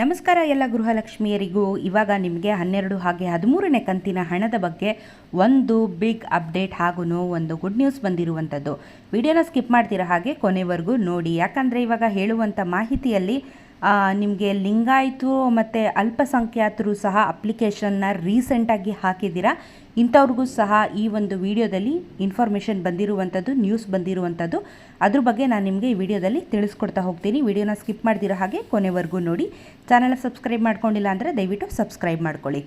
ನಮಸ್ಕಾರ ಎಲ್ಲ ಗೃಹಲಕ್ಷ್ಮಿಯರಿಗೂ. ಇವಾಗ ನಿಮಗೆ ಹನ್ನೆರಡು ಹಾಗೆ ಹದಿಮೂರನೇ ಕಂತಿನ ಹಣದ ಬಗ್ಗೆ ಒಂದು ಬಿಗ್ ಅಪ್ಡೇಟ್ ಹಾಗೂ ಒಂದು ಗುಡ್ ನ್ಯೂಸ್ ಬಂದಿರುವಂಥದ್ದು. ವಿಡಿಯೋನ ಸ್ಕಿಪ್ ಮಾಡ್ತಿರೋ ಹಾಗೆ ಕೊನೆವರೆಗೂ ನೋಡಿ. ಯಾಕಂದರೆ ಇವಾಗ ಹೇಳುವಂಥ ಮಾಹಿತಿಯಲ್ಲಿ ನಿಮಗೆ ಲಿಂಗಾಯಿತು ಮತ್ತು ಅಲ್ಪಸಂಖ್ಯಾತರು ಸಹ ಅಪ್ಲಿಕೇಶನ್ನ ರೀಸೆಂಟಾಗಿ ಹಾಕಿದ್ದೀರಾ? ಇಂಥವ್ರಿಗೂ ಸಹ ಈ ಒಂದು ವಿಡಿಯೋದಲ್ಲಿ ಇನ್ಫಾರ್ಮೇಷನ್ ಬಂದಿರುವಂಥದ್ದು ನ್ಯೂಸ್ ಬಂದಿರುವಂಥದ್ದು. ಅದ್ರ ಬಗ್ಗೆ ನಾನು ನಿಮಗೆ ಈ ವಿಡಿಯೋದಲ್ಲಿ ತಿಳಿಸ್ಕೊಡ್ತಾ ಹೋಗ್ತೀನಿ. ವಿಡಿಯೋನ ಸ್ಕಿಪ್ ಮಾಡ್ದಿರೋ ಹಾಗೆ ಕೊನೆವರೆಗೂ ನೋಡಿ. ಚಾನಲ್ ಸಬ್ಸ್ಕ್ರೈಬ್ ಮಾಡ್ಕೊಂಡಿಲ್ಲ ಅಂದರೆ ದಯವಿಟ್ಟು ಸಬ್ಸ್ಕ್ರೈಬ್ ಮಾಡ್ಕೊಳ್ಳಿ.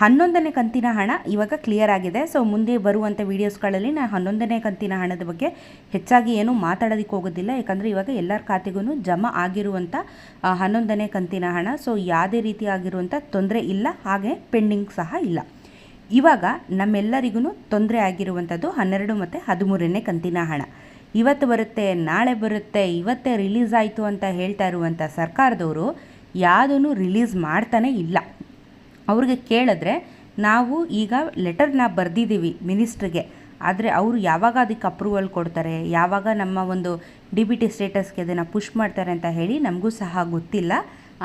ಹನ್ನೊಂದನೇ ಕಂತಿನ ಹಣ ಇವಾಗ ಕ್ಲಿಯರ್ ಆಗಿದೆ. ಸೊ ಮುಂದೆ ಬರುವಂಥ ವೀಡಿಯೋಸ್ಗಳಲ್ಲಿ ನಾನು ಹನ್ನೊಂದನೇ ಕಂತಿನ ಹಣದ ಬಗ್ಗೆ ಹೆಚ್ಚಾಗಿ ಏನು ಮಾತಾಡೋದಕ್ಕೆ ಹೋಗೋದಿಲ್ಲ. ಯಾಕಂದರೆ ಇವಾಗ ಎಲ್ಲರ ಖಾತೆಗೂ ಜಮಾ ಆಗಿರುವಂಥ ಹನ್ನೊಂದನೇ ಕಂತಿನ ಹಣ. ಸೊ ಯಾವುದೇ ರೀತಿ ಆಗಿರುವಂಥ ತೊಂದರೆ ಇಲ್ಲ. ಹಾಗೆ ಪೆಂಡಿಂಗ್ ಸಹ ಇಲ್ಲ. ಇವಾಗ ನಮ್ಮೆಲ್ಲರಿಗೂ ತೊಂದರೆ ಆಗಿರುವಂಥದ್ದು ಹನ್ನೆರಡು ಮತ್ತು ಹದಿಮೂರನೇ ಕಂತಿನ ಹಣ. ಇವತ್ತು ಬರುತ್ತೆ, ನಾಳೆ ಬರುತ್ತೆ, ಇವತ್ತೇ ರಿಲೀಸ್ ಆಯಿತು ಅಂತ ಹೇಳ್ತಾ ಇರುವಂಥ ಸರ್ಕಾರದವರು ಯಾವುದೂ ರಿಲೀಸ್ ಮಾಡ್ತಾನೇ ಇಲ್ಲ. ಅವ್ರಿಗೆ ಕೇಳಿದ್ರೆ, ನಾವು ಈಗ ಲೆಟರ್ನ ಬರೆದಿದ್ದೀವಿ ಮಿನಿಸ್ಟ್ರಿಗೆ ಆದರೆ ಅವರು ಯಾವಾಗ ಅದಕ್ಕೆ ಅಪ್ರೂವಲ್ ಕೊಡ್ತಾರೆ? ಯಾವಾಗ ನಮ್ಮ ಒಂದು ಡಿ ಬಿ ಟಿ ಸ್ಟೇಟಸ್ಗೆ ಅದನ್ನು ಪುಷ್ ಮಾಡ್ತಾರೆ ಅಂತ ಹೇಳಿ ನಮಗೂ ಸಹ ಗೊತ್ತಿಲ್ಲ.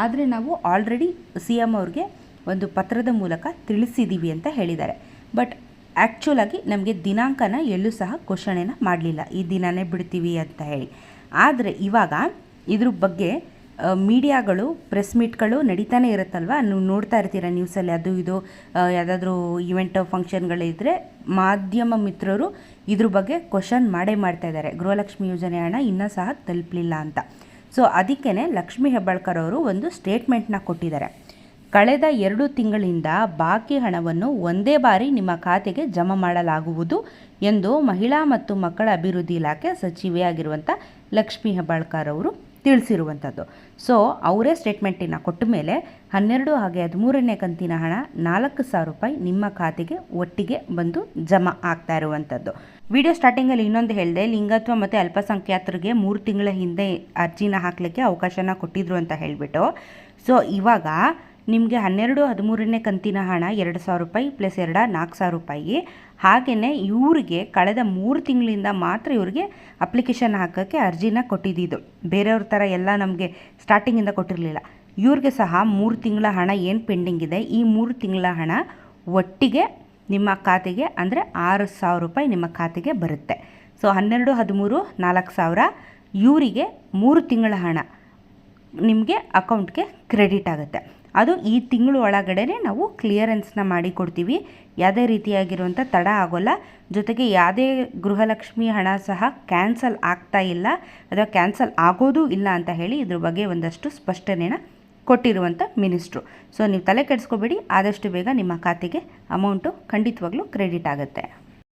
ಆದರೆ ನಾವು ಆಲ್ರೆಡಿ ಸಿ ಎಂ ಅವ್ರಿಗೆ ಒಂದು ಪತ್ರದ ಮೂಲಕ ತಿಳಿಸಿದ್ದೀವಿ ಅಂತ ಹೇಳಿದ್ದಾರೆ. ಬಟ್ ಆ್ಯಕ್ಚುಲಾಗಿ ನಮಗೆ ದಿನಾಂಕನ ಎಲ್ಲೂ ಸಹ ಘೋಷಣೆನ ಮಾಡಲಿಲ್ಲ. ಈ ದಿನನೇ ಬಿಡ್ತೀವಿ ಅಂತ ಹೇಳಿ. ಆದರೆ ಇವಾಗ ಇದ್ರ ಬಗ್ಗೆ ಮೀಡಿಯಾಗಳು, ಪ್ರೆಸ್ ಮೀಟ್ಗಳು ನಡೀತಾನೆ ಇರುತ್ತಲ್ವ? ನೀವು ನೋಡ್ತಾ ಇರ್ತೀರ ನ್ಯೂಸಲ್ಲಿ ಅದು ಇದು ಯಾವುದಾದ್ರೂ ಇವೆಂಟ್ ಫಂಕ್ಷನ್ಗಳಿದ್ದರೆ ಮಾಧ್ಯಮ ಮಿತ್ರರು ಇದ್ರ ಬಗ್ಗೆ ಕ್ವಶನ್ ಮಾಡೇ ಮಾಡ್ತಾ ಇದ್ದಾರೆ. ಗೃಹಲಕ್ಷ್ಮಿ ಯೋಜನೆ ಹಣ ಇನ್ನೂ ಸಹ ತಲುಪಲಿಲ್ಲ ಅಂತ. ಸೊ ಅದಕ್ಕೇ ಲಕ್ಷ್ಮೀ ಹೆಬ್ಬಾಳ್ಕರ್ ಅವರು ಒಂದು ಸ್ಟೇಟ್ಮೆಂಟ್ನ ಕೊಟ್ಟಿದ್ದಾರೆ. ಕಳೆದ ಎರಡು ತಿಂಗಳಿಂದ ಬಾಕಿ ಹಣವನ್ನು ಒಂದೇ ಬಾರಿ ನಿಮ್ಮ ಖಾತೆಗೆ ಜಮಾ ಮಾಡಲಾಗುವುದು ಎಂದು ಮಹಿಳಾ ಮತ್ತು ಮಕ್ಕಳ ಅಭಿವೃದ್ಧಿ ಇಲಾಖೆ ಸಚಿವೆಯಾಗಿರುವಂಥ ಲಕ್ಷ್ಮೀ ಹೆಬ್ಬಾಳ್ಕರ್ ಅವರು ತಿಳಿಸಿರುವಂಥದ್ದು. ಸೊ ಅವರೇ ಸ್ಟೇಟ್ಮೆಂಟಿನ ಕೊಟ್ಟ ಮೇಲೆ ಹನ್ನೆರಡು ಹಾಗೆ ಹದಿಮೂರನೇ ಕಂತಿನ ಹಣ ನಾಲ್ಕು ಸಾವಿರ ರೂಪಾಯಿ ನಿಮ್ಮ ಖಾತೆಗೆ ಒಟ್ಟಿಗೆ ಬಂದು ಜಮಾ ಆಗ್ತಾ ಇರುವಂಥದ್ದು. ವಿಡಿಯೋ ಸ್ಟಾರ್ಟಿಂಗಲ್ಲಿ ಇನ್ನೊಂದು ಹೇಳಿದೆ ಲಿಂಗತ್ವ ಮತ್ತು ಅಲ್ಪಸಂಖ್ಯಾತರಿಗೆ ಮೂರು ತಿಂಗಳ ಹಿಂದೆ ಅರ್ಜಿನ ಹಾಕಲಿಕ್ಕೆ ಅವಕಾಶನ ಕೊಟ್ಟಿದ್ರು ಅಂತ ಹೇಳಿಬಿಟ್ಟು. ಸೊ ಇವಾಗ ನಿಮಗೆ ಹನ್ನೆರಡು, ಹದಿಮೂರನೇ ಕಂತಿನ ಹಣ ಎರಡು ಸಾವಿರ ರೂಪಾಯಿ ಪ್ಲಸ್ ಎರಡ, ನಾಲ್ಕು ಸಾವಿರ ರೂಪಾಯಿ. ಹಾಗೆಯೇ ಇವ್ರಿಗೆ ಕಳೆದ ಮೂರು ತಿಂಗಳಿಂದ ಮಾತ್ರ ಇವ್ರಿಗೆ ಅಪ್ಲಿಕೇಶನ್ ಹಾಕೋಕ್ಕೆ ಅರ್ಜಿನ ಕೊಟ್ಟಿದ್ದು. ಬೇರೆಯವ್ರ ಥರ ಎಲ್ಲ ನಮಗೆ ಸ್ಟಾರ್ಟಿಂಗಿಂದ ಕೊಟ್ಟಿರಲಿಲ್ಲ. ಇವ್ರಿಗೆ ಸಹ ಮೂರು ತಿಂಗಳ ಹಣ ಏನು ಪೆಂಡಿಂಗ್ ಇದೆ, ಈ ಮೂರು ತಿಂಗಳ ಹಣ ಒಟ್ಟಿಗೆ ನಿಮ್ಮ ಖಾತೆಗೆ ಅಂದರೆ ಆರು ಸಾವಿರ ರೂಪಾಯಿ ನಿಮ್ಮ ಖಾತೆಗೆ ಬರುತ್ತೆ. ಸೊ ಹನ್ನೆರಡು, ಹದಿಮೂರು, ನಾಲ್ಕು ಸಾವಿರ ಇವರಿಗೆ ಮೂರು ತಿಂಗಳ ಹಣ ನಿಮಗೆ ಅಕೌಂಟ್ಗೆ ಕ್ರೆಡಿಟ್ ಆಗುತ್ತೆ. ಅದು ಈ ತಿಂಗಳು ಒಳಗಡೆ ನಾವು ಕ್ಲಿಯರೆನ್ಸ್ನ ಮಾಡಿಕೊಡ್ತೀವಿ ಯಾವುದೇ ರೀತಿಯಾಗಿರುವಂಥ ತಡ ಆಗೋಲ್ಲ. ಜೊತೆಗೆ ಯಾವುದೇ ಗೃಹಲಕ್ಷ್ಮಿ ಹಣ ಸಹ ಕ್ಯಾನ್ಸಲ್ ಆಗ್ತಾ ಇಲ್ಲ. ಅಥವಾ ಕ್ಯಾನ್ಸಲ್ ಆಗೋದೂ ಇಲ್ಲ ಅಂತ ಹೇಳಿ ಇದ್ರ ಬಗ್ಗೆ ಒಂದಷ್ಟು ಸ್ಪಷ್ಟನೆನ ಕೊಟ್ಟಿರುವಂಥ ಮಿನಿಸ್ಟ್ರು. ಸೊ ನೀವು ತಲೆ ಕೆಡಿಸ್ಕೋಬೇಡಿ. ಆದಷ್ಟು ಬೇಗ ನಿಮ್ಮ ಖಾತೆಗೆ ಅಮೌಂಟು ಖಂಡಿತವಾಗ್ಲೂ ಕ್ರೆಡಿಟ್ ಆಗುತ್ತೆ.